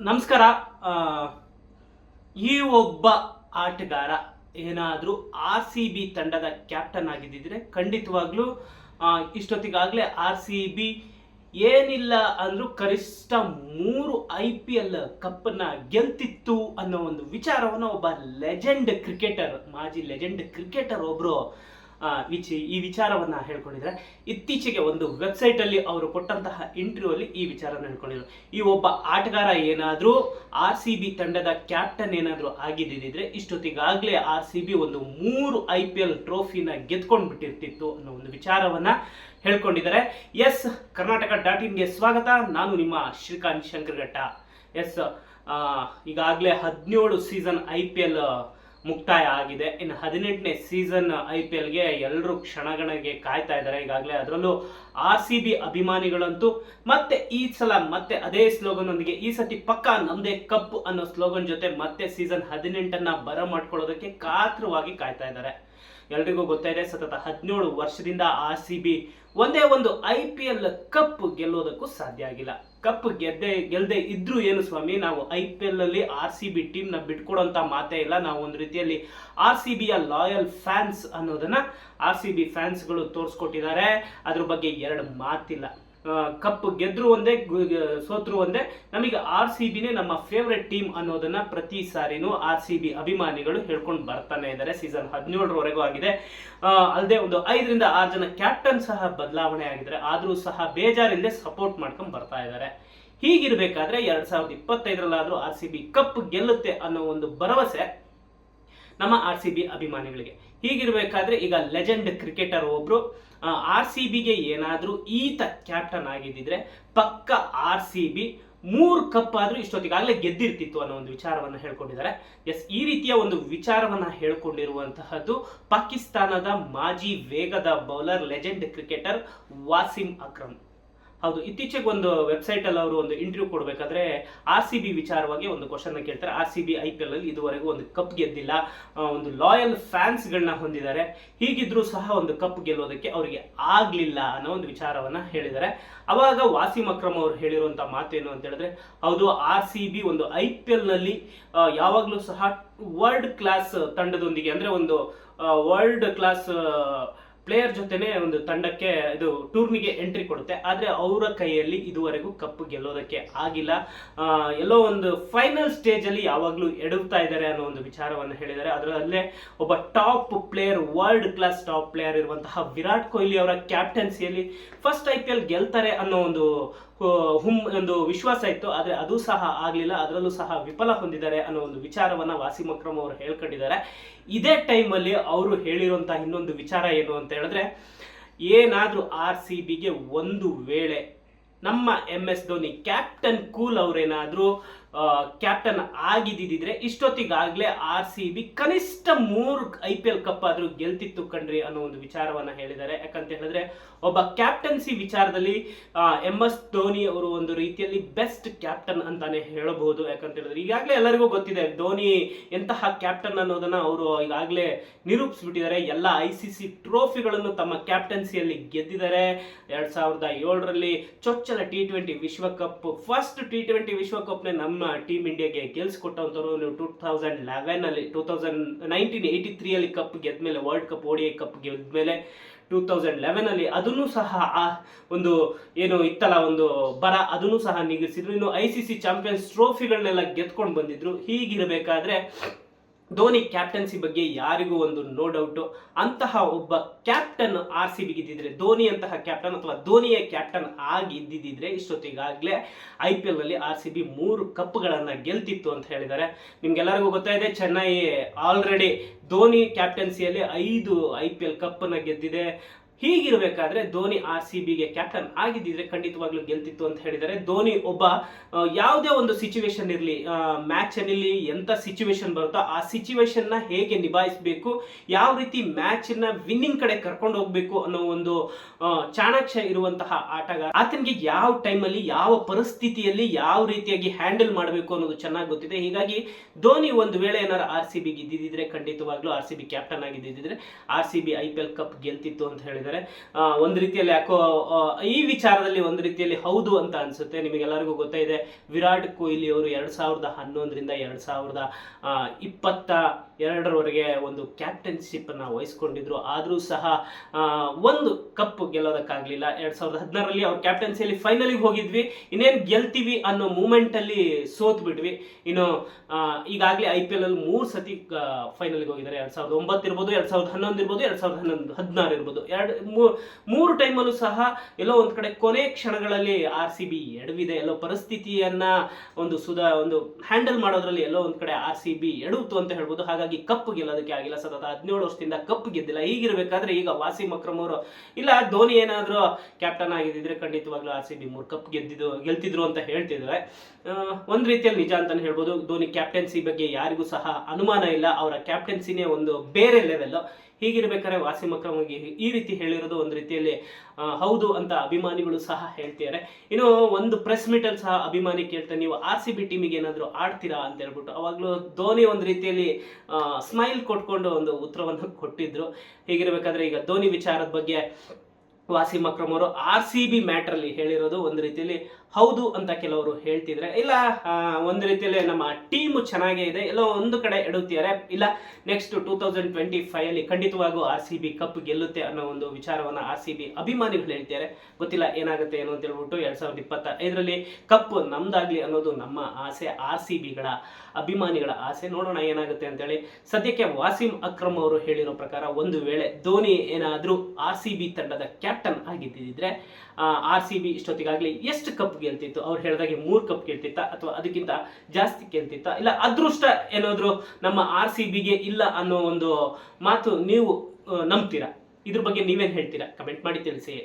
ನಮಸ್ಕಾರ. ಈ ಒಬ್ಬ ಆಟಗಾರ ಏನಾದರೂ ಆರ್ ಸಿ ಬಿ ತಂಡದ ಕ್ಯಾಪ್ಟನ್ ಆಗಿದ್ದಿದ್ರೆ ಖಂಡಿತವಾಗ್ಲೂ ಇಷ್ಟೊತ್ತಿಗಾಗಲೇ ಆರ್ ಸಿ ಬಿ ಏನಿಲ್ಲ ಅಂದರೂ ಕನಿಷ್ಠ ಮೂರು ಐ ಪಿ ಎಲ್ ಕಪ್ಪನ್ನು ಗೆಲ್ತಿತ್ತು ಅನ್ನೋ ಒಂದು ವಿಚಾರವನ್ನು ಒಬ್ಬ ಲೆಜೆಂಡ್ ಕ್ರಿಕೆಟರ್ ಮಾಜಿ ಲೆಜೆಂಡ್ ಕ್ರಿಕೆಟರ್ ಒಬ್ರು ಆ, ವಿಚಿ, ಈ ವಿಚಾರವನ್ನ ಹೇಳ್ಕೊಂಡಿದ್ದಾರೆ. ಇತ್ತೀಚೆಗೆ ಒಂದು ವೆಬ್ಸೈಟ್ ಅಲ್ಲಿ ಅವರು ಕೊಟ್ಟಂತಹ ಇಂಟರ್ವ್ಯೂ ಅಲ್ಲಿ ಈ ವಿಚಾರವನ್ನು ಹೇಳ್ಕೊಂಡಿದ್ರು. ಈ ಒಬ್ಬ ಆಟಗಾರ ಏನಾದರೂ ಆರ್ ಸಿ ಬಿ ತಂಡದ ಕ್ಯಾಪ್ಟನ್ ಏನಾದರೂ ಆಗಿದ್ದಿದ್ರೆ ಇಷ್ಟೊತ್ತಿಗಾಗ್ಲೇ ಆರ್ ಸಿ ಬಿ ಒಂದು ಮೂರು ಐ ಪಿ ಎಲ್ ಟ್ರೋಫಿನ ಗೆದ್ಕೊಂಡು ಬಿಟ್ಟಿರ್ತಿತ್ತು ಅನ್ನೋ ಒಂದು ವಿಚಾರವನ್ನ ಹೇಳ್ಕೊಂಡಿದ್ದಾರೆ. ಎಸ್, ಕರ್ನಾಟಕ ಡಾಟ್ ಇನ್ಗೆ ಸ್ವಾಗತ. ನಾನು ನಿಮ್ಮ ಶ್ರೀಕಾಂತ್ ಶಂಕರಘಟ್ಟ ಎಸ್ ಈಗಾಗಲೇ ಹದಿನೇಳು ಸೀಸನ್ ಐ ಪಿ ಎಲ್ ಮುಕ್ತಾಯ ಆಗಿದೆ. ಇನ್ನು ಹದಿನೆಂಟನೇ ಸೀಸನ್ ಐ ಪಿ ಎಲ್ಗೆ ಎಲ್ಲರೂ ಕ್ಷಣಗಣಗೆ ಕಾಯ್ತಾ ಇದ್ದಾರೆ. ಈಗಾಗಲೇ ಅದರಲ್ಲೂ ಆರ್ ಸಿ ಬಿ ಅಭಿಮಾನಿಗಳಂತೂ ಮತ್ತೆ ಈ ಸಲ ಮತ್ತೆ ಅದೇ ಸ್ಲೋಗನ್ ಒಂದಿಗೆ ಈ ಸತಿ ಪಕ್ಕ ನಮ್ದೇ ಕಪ್ ಅನ್ನೋ ಸ್ಲೋಗನ್ ಜೊತೆ ಮತ್ತೆ ಸೀಸನ್ ಹದಿನೆಂಟನ್ನ ಬರ ಮಾಡ್ಕೊಳ್ಳೋದಕ್ಕೆ ಕಾತರವಾಗಿ ಕಾಯ್ತಾ ಇದ್ದಾರೆ. ಎಲ್ರಿಗೂ ಗೊತ್ತಾಯಿದೆ ಸತತ ಹದಿನೇಳು ವರ್ಷದಿಂದ ಆರ್ ಸಿ ಬಿ ಒಂದೇ ಒಂದು ಐ ಪಿ ಎಲ್ ಕಪ್ ಗೆಲ್ಲೋದಕ್ಕೂ ಸಾಧ್ಯ ಆಗಿಲ್ಲ. ಕಪ್ ಗೆದ್ದೆ, ಗೆಲ್ದೆ ಇದ್ರು ಏನು ಸ್ವಾಮಿ, ನಾವು ಐ ಪಿ ಎಲ್ ಅಲ್ಲಿ ಆರ್ ಸಿ ಬಿ ಟೀಮ್ನ ಬಿಟ್ಕೊಡೋಂತ ಮಾತೇ ಇಲ್ಲ. ನಾವು ಒಂದು ರೀತಿಯಲ್ಲಿ ಆರ್ ಸಿ ಬಿಯ ಲಾಯಲ್ ಫ್ಯಾನ್ಸ್ ಅನ್ನೋದನ್ನ ಆರ್ ಸಿ ಬಿ ಫ್ಯಾನ್ಸ್ಗಳು ತೋರಿಸ್ಕೊಟ್ಟಿದ್ದಾರೆ. ಅದ್ರ ಬಗ್ಗೆ ಎರಡು ಮಾತಿಲ್ಲ. ಕಪ್ ಗೆದ್ರು ಒಂದೇ ಸೋತ್ರು ಒಂದೇ. ನಮಗೆ ಆರ್ ಸಿ ಬಿನೇ ನಮ್ಮ ಫೇವ್ರೆಟ್ ಟೀಮ್ ಅನ್ನೋದನ್ನ ಪ್ರತಿ ಸಾರಿನೂ ಆರ್ ಸಿ ಬಿ ಅಭಿಮಾನಿಗಳು ಹೇಳ್ಕೊಂಡು ಬರ್ತಾನೆ ಇದ್ದಾರೆ ಸೀಸನ್ ಹದಿನೇಳರವರೆಗೂ ಆಗಿದೆ. ಅಲ್ಲದೆ ಒಂದು ಐದರಿಂದ ಆರು ಜನ ಕ್ಯಾಪ್ಟನ್ ಸಹ ಬದಲಾವಣೆ ಆಗಿದ್ದಾರೆ. ಆದರೂ ಸಹ ಬೇಜಾರಿಂದ ಸಪೋರ್ಟ್ ಮಾಡ್ಕೊಂಡು ಬರ್ತಾ ಇದ್ದಾರೆ. ಹೀಗಿರಬೇಕಾದ್ರೆ ಎರಡ್ ಸಾವಿರದ ಇಪ್ಪತ್ತೈದರಲ್ಲಾದರೂ ಆರ್ ಸಿ ಬಿ ಕಪ್ ಗೆಲ್ಲುತ್ತೆ ಅನ್ನೋ ಒಂದು ಭರವಸೆ ನಮ್ಮ ಆರ್ ಸಿ ಬಿ ಅಭಿಮಾನಿಗಳಿಗೆ. ಹೀಗಿರಬೇಕಾದ್ರೆ ಈಗ ಲೆಜೆಂಡ್ ಕ್ರಿಕೆಟರ್ ಒಬ್ರು ಆರ್ ಸಿ ಬಿಗೆ ಏನಾದರೂ ಈತ ಕ್ಯಾಪ್ಟನ್ ಆಗಿದ್ದಿದ್ರೆ ಪಕ್ಕ ಆರ್ ಸಿ ಬಿ ಮೂರು ಕಪ್ ಆದ್ರೂ ಇಷ್ಟೊತ್ತಿಗಾಗಲೇ ಗೆದ್ದಿರ್ತಿತ್ತು ಅನ್ನೋ ಒಂದು ವಿಚಾರವನ್ನ ಹೇಳ್ಕೊಂಡಿದ್ದಾರೆ. ಎಸ್ ಈ ರೀತಿಯ ಒಂದು ವಿಚಾರವನ್ನ ಹೇಳ್ಕೊಂಡಿರುವಂತಹದ್ದು ಪಾಕಿಸ್ತಾನದ ಮಾಜಿ ವೇಗದ bowler legend cricketer Wasim Akram. ಹೌದು, ಇತ್ತೀಚೆಗೆ ಒಂದು ವೆಬ್ಸೈಟ್ ಅಲ್ಲಿ ಅವರು ಒಂದು ಇಂಟರ್ವ್ಯೂ ಕೊಡಬೇಕಾದ್ರೆ ಆರ್ ಸಿ ಬಿ ವಿಚಾರವಾಗಿ ಒಂದು ಕ್ವಶನ್ ಕೇಳ್ತಾರೆ. R C B I P L ಅಲ್ಲಿ ಇದುವರೆಗೂ ಒಂದು ಕಪ್ ಗೆದ್ದಿಲ್ಲ. ಒಂದು ಲಾಯಲ್ ಫ್ಯಾನ್ಸ್ ಗಳನ್ನ ಹೊಂದಿದ್ದಾರೆ. ಹೀಗಿದ್ರೂ ಸಹ ಒಂದು ಕಪ್ ಗೆಲ್ಲೋದಕ್ಕೆ ಅವರಿಗೆ ಆಗ್ಲಿಲ್ಲ ಅನ್ನೋ ಒಂದು ವಿಚಾರವನ್ನ ಹೇಳಿದ್ದಾರೆ. ಅವಾಗ ವಾಸಿಮ್ ಅಕ್ರಮ್ ಅವರು ಹೇಳಿರುವಂತ ಮಾತೇನು ಅಂತ ಹೇಳಿದ್ರೆ, ಹೌದು ಆರ್ ಸಿ ಬಿ ಒಂದು ಐ ಪಿ ಎಲ್ನಲ್ಲಿ ಯಾವಾಗ್ಲೂ ಸಹ ವರ್ಲ್ಡ್ ಕ್ಲಾಸ್ ತಂಡದೊಂದಿಗೆ, ಅಂದ್ರೆ ಒಂದು ವರ್ಲ್ಡ್ ಕ್ಲಾಸ್ ಪ್ಲೇಯರ್ ಜೊತೆನೆ ಒಂದು ತಂಡಕ್ಕೆ ಇದು ಟೂರ್ನಿಗೆ ಎಂಟ್ರಿ ಕೊಡುತ್ತೆ. ಆದರೆ ಅವರ ಕೈಯಲ್ಲಿ ಇದುವರೆಗೂ ಕಪ್ ಗೆಲ್ಲೋದಕ್ಕೆ ಆಗಿಲ್ಲ. ಎಲ್ಲೋ ಒಂದು ಫೈನಲ್ ಸ್ಟೇಜಲ್ಲಿ ಯಾವಾಗಲೂ ಎಡುಗ್ತಾ ಇದ್ದಾರೆ ಅನ್ನೋ ಒಂದು ವಿಚಾರವನ್ನು ಹೇಳಿದ್ದಾರೆ. ಅದರಲ್ಲೇ ಒಬ್ಬ top player world class top player ಇರುವಂತಹ ವಿರಾಟ್ ಕೊಹ್ಲಿ ಅವರ ಕ್ಯಾಪ್ಟನ್ಸಿಯಲ್ಲಿ ಫಸ್ಟ್ ಐ ಪಿ ಗೆಲ್ತಾರೆ ಅನ್ನೋ ಒಂದು ಹುಮ್ ಒಂದು ವಿಶ್ವಾಸ ಇತ್ತು, ಆದರೆ ಅದು ಸಹ ಆಗಲಿಲ್ಲ, ಅದರಲ್ಲೂ ಸಹ ವಿಫಲ ಹೊಂದಿದ್ದಾರೆ ಅನ್ನೋ ಒಂದು ವಿಚಾರವನ್ನು ವಾಸಿಂ ಅಕ್ರಮ್ ಅವರು ಹೇಳ್ಕೊಂಡಿದ್ದಾರೆ. ಇದೇ ಟೈಮಲ್ಲಿ ಅವರು ಹೇಳಿರುವಂತಹ ಇನ್ನೊಂದು ವಿಚಾರ ಏನು ಅಂತ ಹೇಳಿದ್ರೆ, ಏನಾದರೂ ಆರ್ ಸಿ ಬಿಗೆ ಒಂದು ವೇಳೆ ನಮ್ಮ M S Dhoni, captain cool ಅವರೇನಾದ್ರೂ ಕ್ಯಾಪ್ಟನ್ ಆಗಿದ್ದಿದ್ರೆ ಇಷ್ಟೊತ್ತಿಗಾಗಲೇ ಆರ್ ಸಿ ಬಿ ಕನಿಷ್ಠ ಮೂರು ಐ ಪಿ ಎಲ್ ಕಪ್ ಆದರೂ ಗೆಲ್ತಿತ್ತು ಕಣ್ರಿ ಅನ್ನೋ ಒಂದು ವಿಚಾರವನ್ನು ಹೇಳಿದ್ದಾರೆ. ಯಾಕಂತ ಹೇಳಿದ್ರೆ ಒಬ್ಬ ಕ್ಯಾಪ್ಟನ್ಸಿ ವಿಚಾರದಲ್ಲಿ ಎಂ ಎಸ್ ಧೋನಿ ಅವರು ಒಂದು ರೀತಿಯಲ್ಲಿ ಬೆಸ್ಟ್ ಕ್ಯಾಪ್ಟನ್ ಅಂತಾನೆ ಹೇಳಬಹುದು. ಯಾಕಂತ ಹೇಳಿದ್ರೆ ಈಗಾಗಲೇ ಎಲ್ಲರಿಗೂ ಗೊತ್ತಿದೆ ಧೋನಿ ಎಂತಹ ಕ್ಯಾಪ್ಟನ್ ಅನ್ನೋದನ್ನ ಅವರು ಈಗಾಗಲೇ ನಿರೂಪಿಸ್ಬಿಟ್ಟಿದ್ದಾರೆ. ಎಲ್ಲ ಐ ಸಿ ಸಿ ಟ್ರೋಫಿಗಳನ್ನು ತಮ್ಮ ಕ್ಯಾಪ್ಟನ್ಸಿಯಲ್ಲಿ ಗೆದ್ದಿದ್ದಾರೆ. ಎರಡ್ ಸಾವಿರದ ಏಳರಲ್ಲಿ ಚೊಚ್ಚಲ ಟಿ ಟ್ವೆಂಟಿ ವಿಶ್ವಕಪ್ ಫಸ್ಟ್ ಟಿ ಟ್ವೆಂಟಿ ವಿಶ್ವಕಪ್ನೇ ನಮ್ಮ ಟೀಮ್ ಇಂಡಿಯಾಗೆ ಗೆಲ್ಸ್ಕೊಟ್ಟಂಥವ್ರು ನೀವು ಟೂ ತೌಸಂಡ್ ಲೆವೆನ್ ಅಲ್ಲಿ two thousand nineteen eighty three ಅಲ್ಲಿ ಕಪ್ ಗೆದ್ಮೇಲೆ ವರ್ಲ್ಡ್ ಕಪ್ ಓಡಿ ಕಪ್ ಗೆದ್ಮೇಲೆ ಟೂ ತೌಸಂಡ್ ಲೆವೆನ್ ಅಲ್ಲಿ ಅದನ್ನು ಸಹ ಆ ಒಂದು ಏನು ಇತ್ತಲ್ಲ, ಒಂದು ಬರ ಅದನ್ನು ಸಹ ನಿಗಿಸಿದ್ರು. ಇನ್ನು ಐ ಸಿ ಸಿ ಚಾಂಪಿಯನ್ಸ್ ಟ್ರೋಫಿಗಳನ್ನೆಲ್ಲ ಗೆದ್ಕೊಂಡು ಬಂದಿದ್ರು. ಹೀಗಿರಬೇಕಾದ್ರೆ ಧೋನಿ ಕ್ಯಾಪ್ಟನ್ಸಿ ಬಗ್ಗೆ ಯಾರಿಗೂ ಒಂದು ನೋ ಡೌಟು ಅಂತಹ ಒಬ್ಬ ಕ್ಯಾಪ್ಟನ್ ಆರ್ ಸಿ ಬಿಗಿದ್ದಿದ್ರೆ ಧೋನಿ ಅಂತಹ ಕ್ಯಾಪ್ಟನ್ ಅಥವಾ ಧೋನಿಯ ಕ್ಯಾಪ್ಟನ್ ಆಗಿ ಇದ್ದಿದ್ರೆ ಇಷ್ಟೊತ್ತಿಗಾಗಲೇ ಐ ಪಿ ಎಲ್ನಲ್ಲಿ ಆರ್ ಸಿ ಬಿ ಮೂರು ಕಪ್ಗಳನ್ನು ಗೆಲ್ತಿತ್ತು ಅಂತ ಹೇಳಿದ್ದಾರೆ. ನಿಮ್ಗೆಲ್ಲರಿಗೂ ಗೊತ್ತಾಯಿದೆ ಚೆನ್ನೈ ಆಲ್ರೆಡಿ ಧೋನಿ ಕ್ಯಾಪ್ಟನ್ಸಿಯಲ್ಲಿ ಐದು ಐ ಪಿ ಎಲ್ ಕಪ್ಪನ್ನು ಗೆದ್ದಿದೆ. ಹೀಗಿರಬೇಕಾದ್ರೆ ಧೋನಿ ಆರ್ ಸಿ ಬಿಗೆ ಕ್ಯಾಪ್ಟನ್ ಆಗಿದ್ದಿದ್ರೆ ಖಂಡಿತವಾಗ್ಲೂ ಗೆಲ್ತಿತ್ತು ಅಂತ ಹೇಳಿದರೆ ಧೋನಿ ಒಬ್ಬ ಯಾವುದೇ ಒಂದು ಸಿಚುವೇಶನ್ ಇರಲಿ ಮ್ಯಾಚ್ ಅಲ್ಲಿ ಎಂತ ಸಿಚುವೇಶನ್ ಬರುತ್ತೋ ಆ ಸಿಚುವೇಶನ್ನ ಹೇಗೆ ನಿಭಾಯಿಸಬೇಕು, ಯಾವ ರೀತಿ ಮ್ಯಾಚ್ನ ವಿನ್ನಿಂಗ್ ಕಡೆ ಕರ್ಕೊಂಡು ಹೋಗ್ಬೇಕು ಅನ್ನೋ ಒಂದು ಚಾಣಾಕ್ಷ ಇರುವಂತಹ ಆಟಗಾರ. ಆತನಿಗೆ ಯಾವ ಟೈಮಲ್ಲಿ ಯಾವ ಪರಿಸ್ಥಿತಿಯಲ್ಲಿ ಯಾವ ರೀತಿಯಾಗಿ ಹ್ಯಾಂಡಲ್ ಮಾಡಬೇಕು ಅನ್ನೋದು ಚೆನ್ನಾಗಿ ಗೊತ್ತಿದೆ. ಹೀಗಾಗಿ ಧೋನಿ ಒಂದು ವೇಳೆ ಏನಾರು ಆರ್ ಸಿ ಬಿಗೆ ಇದ್ದಿದ್ರೆ ಖಂಡಿತವಾಗ್ಲೂ R C B captain ಆಗಿದ್ದಿದ್ರೆ R C B I P L cup ಗೆಲ್ತಿತ್ತು ಅಂತ ಹೇಳಿದ್ದಾರೆ. ಇದ್ದಾರೆ ಒಂದು ರೀತಿಯಲ್ಲಿ ಯಾಕೋ ಈ ವಿಚಾರದಲ್ಲಿ ಒಂದು ರೀತಿಯಲ್ಲಿ ಹೌದು ಅಂತ ಅನ್ಸುತ್ತೆ. ನಿಮಗೆಲ್ಲರಿಗೂ ಗೊತ್ತೇ ಇದೆ ವಿರಾಟ್ ಕೊಹ್ಲಿ ಅವರು ಎರಡು ಸಾವಿರದ ಹನ್ನೊಂದರಿಂದ ಎರಡು ಸಾವಿರದ ಇಪ್ಪತ್ತ ಎರಡರವರೆಗೆ ಒಂದು ಕ್ಯಾಪ್ಟನ್ಶಿಪ್ಪನ್ನು ವಹಿಸ್ಕೊಂಡಿದ್ರು. ಆದರೂ ಸಹ ಒಂದು ಕಪ್ ಗೆಲ್ಲೋದಕ್ಕಾಗ್ಲಿಲ್ಲ. ಎರಡು ಸಾವಿರದ ಹದಿನಾರರಲ್ಲಿ ಅವ್ರ ಕ್ಯಾಪ್ಟನ್ಸಿಯಲ್ಲಿ ಫೈನಲಿಗೆ ಹೋಗಿದ್ವಿ. ಇನ್ನೇನು ಗೆಲ್ತೀವಿ ಅನ್ನೋ ಮೂಮೆಂಟ್ ಅಲ್ಲಿ ಸೋತ್ ಬಿಟ್ವಿ. ಇನ್ನು ಈಗಾಗಲೇ ಐ ಪಿ ಎಲ್ ಅಲ್ಲಿ ಮೂರು ಸತಿ ಫೈನಲ್ಗೆ ಹೋಗಿದ್ದಾರೆ. ಎರಡು ಸಾವಿರದ ಒಂಬತ್ತು ಇರ್ಬೋದು, ಎರಡು ಸಾವಿರದ ಹನ್ನೊಂದು ಇರ್ಬೋದು, ಎರಡು ಸಾವಿರದ ಹನ್ನೊಂದು ಹದಿನಾರು ಇರ್ಬೋದು. ಎರಡು ಮೂರು ಟೈಮಲ್ಲೂ ಸಹ ಎಲ್ಲೋ ಒಂದು ಕಡೆ ಕೊನೆ ಕ್ಷಣಗಳಲ್ಲಿ ಆರ್ ಸಿ ಬಿ ಎಡವಿದೆ. ಎಲ್ಲೋ ಪರಿಸ್ಥಿತಿಯನ್ನ ಒಂದು ಸುಧಾ, ಒಂದು ಹ್ಯಾಂಡಲ್ ಮಾಡೋದ್ರಲ್ಲಿ ಎಲ್ಲೋ ಒಂದು ಕಡೆ ಆರ್ ಸಿ ಬಿ ಎಡವಿತು ಅಂತ ಹೇಳ್ಬೋದು. ಹಾಗಾಗಿ ಕಪ್ ಗೆಲ್ಲೋದಕ್ಕೆ ಆಗಿಲ್ಲ. ಸತತ ಹದಿನೇಳು ವರ್ಷದಿಂದ ಕಪ್ ಗೆದ್ದಿಲ್ಲ. ಹೀಗಿರಬೇಕಾದ್ರೆ ಈಗ ವಾಸಿ ಅಕ್ರಮ್ ಅವರು, ಇಲ್ಲ ಧೋನಿ ಏನಾದರೂ ಕ್ಯಾಪ್ಟನ್ ಆಗಿದ್ದಿದ್ರೆ ಖಂಡಿತವಾಗ್ಲೂ ಆರ್ ಸಿ ಬಿ ಮೂರು ಕಪ್ ಗೆದ್ದಿದ್ದು, ಗೆಲ್ತಿದ್ರು ಅಂತ ಹೇಳ್ತಿದ್ದಾರೆ. ಒಂದು ರೀತಿಯಲ್ಲಿ ನಿಜ ಅಂತಾನೆ ಹೇಳ್ಬೋದು. ಧೋನಿ ಕ್ಯಾಪ್ಟನ್ಸಿ ಬಗ್ಗೆ ಯಾರಿಗೂ ಸಹ ಅನುಮಾನ ಇಲ್ಲ. ಅವರ ಕ್ಯಾಪ್ಟನ್ಸಿನೇ ಒಂದು ಬೇರೆ ಲೆವೆಲ್ ಹೀಗಿರ್ಬೇಕಾದ್ರೆ ವಾಸಿ ಮಕ್ರಮಿಗೆ ಈ ರೀತಿ ಹೇಳಿರೋದು ಒಂದು ರೀತಿಯಲ್ಲಿ ಹೌದು ಅಂತ ಅಭಿಮಾನಿಗಳು ಸಹ ಹೇಳ್ತಿದ್ದಾರೆ. ಇನ್ನು ಒಂದು ಪ್ರೆಸ್ ಮೀಟ್ ಅಲ್ಲಿ ಸಹ ಅಭಿಮಾನಿ ಕೇಳ್ತಾರೆ. ನೀವು ಆರ್ ಸಿ ಬಿ ಟೀಮಿಗೆ ಏನಾದರೂ ಆಡ್ತೀರಾ ಅಂತ ಹೇಳ್ಬಿಟ್ಟು ಅವಾಗ್ಲೂ ಧೋನಿ ಒಂದು ರೀತಿಯಲ್ಲಿ ಸ್ಮೈಲ್ ಕೊಟ್ಕೊಂಡು ಒಂದು ಉತ್ತರವನ್ನು ಕೊಟ್ಟಿದ್ರು. ಹೀಗಿರ್ಬೇಕಾದ್ರೆ ಈಗ ಧೋನಿ ವಿಚಾರದ ಬಗ್ಗೆ ವಾಸಿಂ ಅಕ್ರಮ್ ಅವರು ಆರ್ ಸಿ ಬಿ ಮ್ಯಾಟ್ರಲ್ಲಿ ಹೇಳಿರೋದು ಒಂದು ರೀತಿಯಲ್ಲಿ ಹೌದು ಅಂತ ಕೆಲವರು ಹೇಳ್ತಿದ್ರೆ, ಇಲ್ಲ ಒಂದು ರೀತಿಯಲ್ಲಿ ನಮ್ಮ ಟೀಮು ಚೆನ್ನಾಗೇ ಇದೆ, ಎಲ್ಲೋ ಒಂದು ಕಡೆ ಎಡುತ್ತಿದ್ದಾರೆ ಇಲ್ಲ next two thousand twenty five ಅಲ್ಲಿ ಖಂಡಿತವಾಗೂ ಆರ್ ಸಿ ಬಿ ಕಪ್ ಗೆಲ್ಲುತ್ತೆ ಅನ್ನೋ ಒಂದು ವಿಚಾರವನ್ನ ಆರ್ ಸಿ ಬಿ ಅಭಿಮಾನಿಗಳು ಹೇಳ್ತಾರೆ ಗೊತ್ತಿಲ್ಲ ಏನಾಗುತ್ತೆ ಏನು ಅಂತ ಹೇಳ್ಬಿಟ್ಟು ಎರಡ್ ಸಾವಿರದ ಇಪ್ಪತ್ತ ಐದರಲ್ಲಿ ಕಪ್ ನಮ್ದಾಗ್ಲಿ ಅನ್ನೋದು ನಮ್ಮ ಆಸೆ ಆರ್ ಸಿ ಬಿಗಳ ಅಭಿಮಾನಿಗಳ ಆಸೆ. ನೋಡೋಣ ಏನಾಗುತ್ತೆ ಅಂತೇಳಿ. ಸದ್ಯಕ್ಕೆ ವಾಸಿಂ ಅಕ್ರಮ್ ಅವರು ಹೇಳಿರೋ ಪ್ರಕಾರ ಒಂದು ವೇಳೆ ಧೋನಿ ಏನಾದರೂ ಆರ್ ಸಿ ಬಿ ತಂಡದ ಕ್ಯಾಪ್ಟನ್ ಆಗಿದ್ದಿದ್ರೆ ಆರ್ ಸಿ ಬಿ ಇಷ್ಟೊತ್ತಿಗಾಗಲಿ ಎಷ್ಟು ಕಪ್ ಗೆಲ್ತಿತ್ತು, ಅವ್ರು ಹೇಳಿದಾಗೆ ಮೂರು ಕಪ್ ಗೆಲ್ತಿತ್ತ ಅಥವಾ ಅದಕ್ಕಿಂತ ಜಾಸ್ತಿ ಗೆಲ್ತಿತ್ತ? ಇಲ್ಲ, ಅದೃಷ್ಟ ಏನಾದ್ರು ನಮ್ಮ ಆರ್ ಸಿ ಬಿಗೆ ಇಲ್ಲ ಅನ್ನೋ ಒಂದು ಮಾತು ನೀವು ನಂಬ್ತೀರಾ? ಇದ್ರ ಬಗ್ಗೆ ನೀವೇನು ಹೇಳ್ತೀರಾ? ಕಮೆಂಟ್ ಮಾಡಿ ತಿಳಿಸಿ.